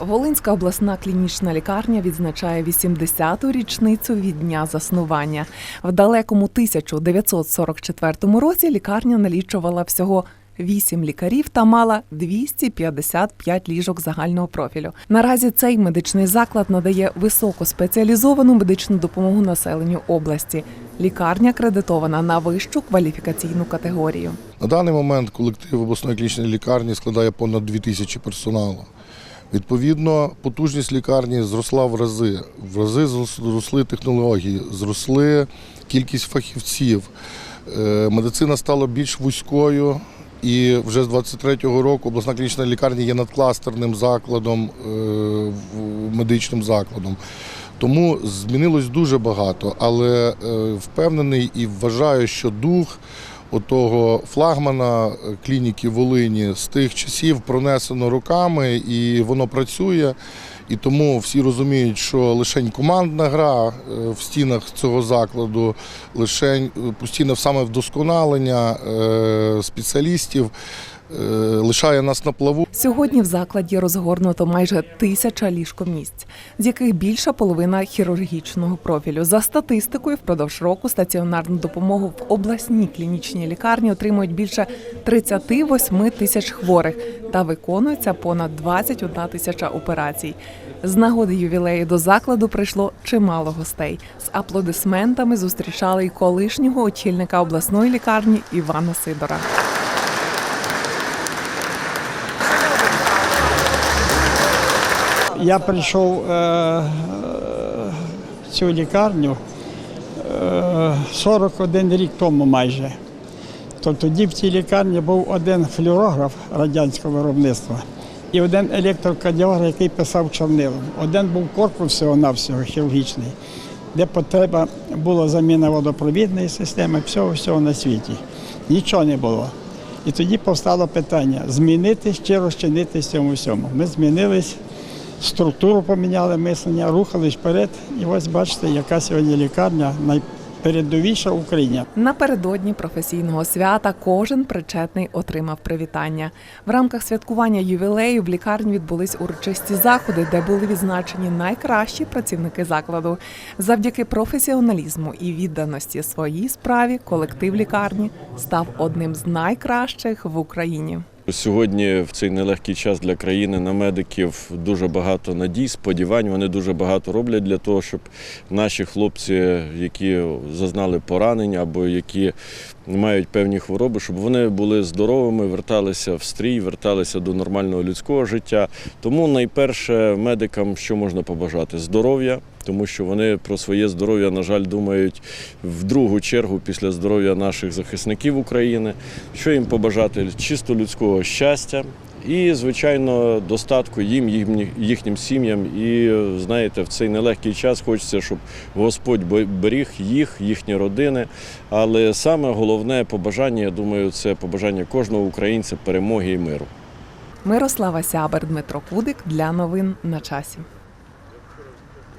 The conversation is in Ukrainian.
Волинська обласна клінічна лікарня відзначає 80-ту річницю від дня заснування. В далекому 1944 році лікарня налічувала всього 8 лікарів та мала 255 ліжок загального профілю. Наразі цей медичний заклад надає високоспеціалізовану медичну допомогу населенню області. Лікарня кредитована на вищу кваліфікаційну категорію. На даний момент колектив обласної клінічної лікарні складає понад 2 тисячі персоналу. Відповідно, потужність лікарні зросла в рази. В рази зросли технології, зросли кількість фахівців. Е, Медицина стала більш вузькою. І вже з 23-го року обласна клінічна лікарня є надкластерним закладом, е, медичним закладом. Тому змінилось дуже багато, але е, впевнений і вважаю, що дух отого флагмана е, клініки Волині з тих часів пронесено руками і воно працює. І тому всі розуміють, що лише командна гра е, в стінах цього закладу, лише постійне саме вдосконалення е, спеціалістів е, лишає нас на плаву. Сьогодні в закладі розгорнуто майже тисяча ліжкомісць, з яких більша половина хірургічного профілю. За статистикою, впродовж року стаціонарну допомогу в обласній клінічній лікарні отримують більше 38 тисяч хворих та виконується понад 21 тисяча операцій. З нагоди ювілею до закладу прийшло чимало гостей. З аплодисментами зустрічали й колишнього очільника обласної лікарні Івана Сидора. Я прийшов е, е, в цю лікарню е, 41 рік тому майже. То тоді в цій лікарні був один флюорограф радянського виробництва і один електрокардіограф, який писав чорнилом. Один був корпус всього-навсього хірургічний, де потреба була заміна водопровідної системи, всього всього на світі. Нічого не було. І тоді повстало питання змінитись чи розчинитись цьому всьому. Ми змінились, структуру поміняли мислення, рухались вперед. І ось бачите, яка сьогодні лікарня найпередовіша в Україні. Напередодні професійного свята кожен причетний отримав привітання. В рамках святкування ювілею в лікарні відбулись урочисті заходи, де були відзначені найкращі працівники закладу. Завдяки професіоналізму і відданості своїй справі колектив лікарні став одним з найкращих в Україні. Сьогодні в цей нелегкий час для країни на медиків дуже багато надій, сподівань. Вони дуже багато роблять для того, щоб наші хлопці, які зазнали поранень або які мають певні хвороби, щоб вони були здоровими, верталися в стрій, верталися до нормального людського життя. Тому найперше медикам що можна побажати здоров'я. Тому що вони про своє здоров'я, на жаль, думають в другу чергу після здоров'я наших захисників України. Що їм побажати? Чисто людського щастя і, звичайно, достатку їм, їм- їхнім сім'ям. І знаєте, в цей нелегкий час хочеться, щоб Господь беріг їх, їхні родини. Але саме головне побажання, я думаю, це побажання кожного українця перемоги і миру. Мирослава Сябер, Дмитро Кудик для новин на часі.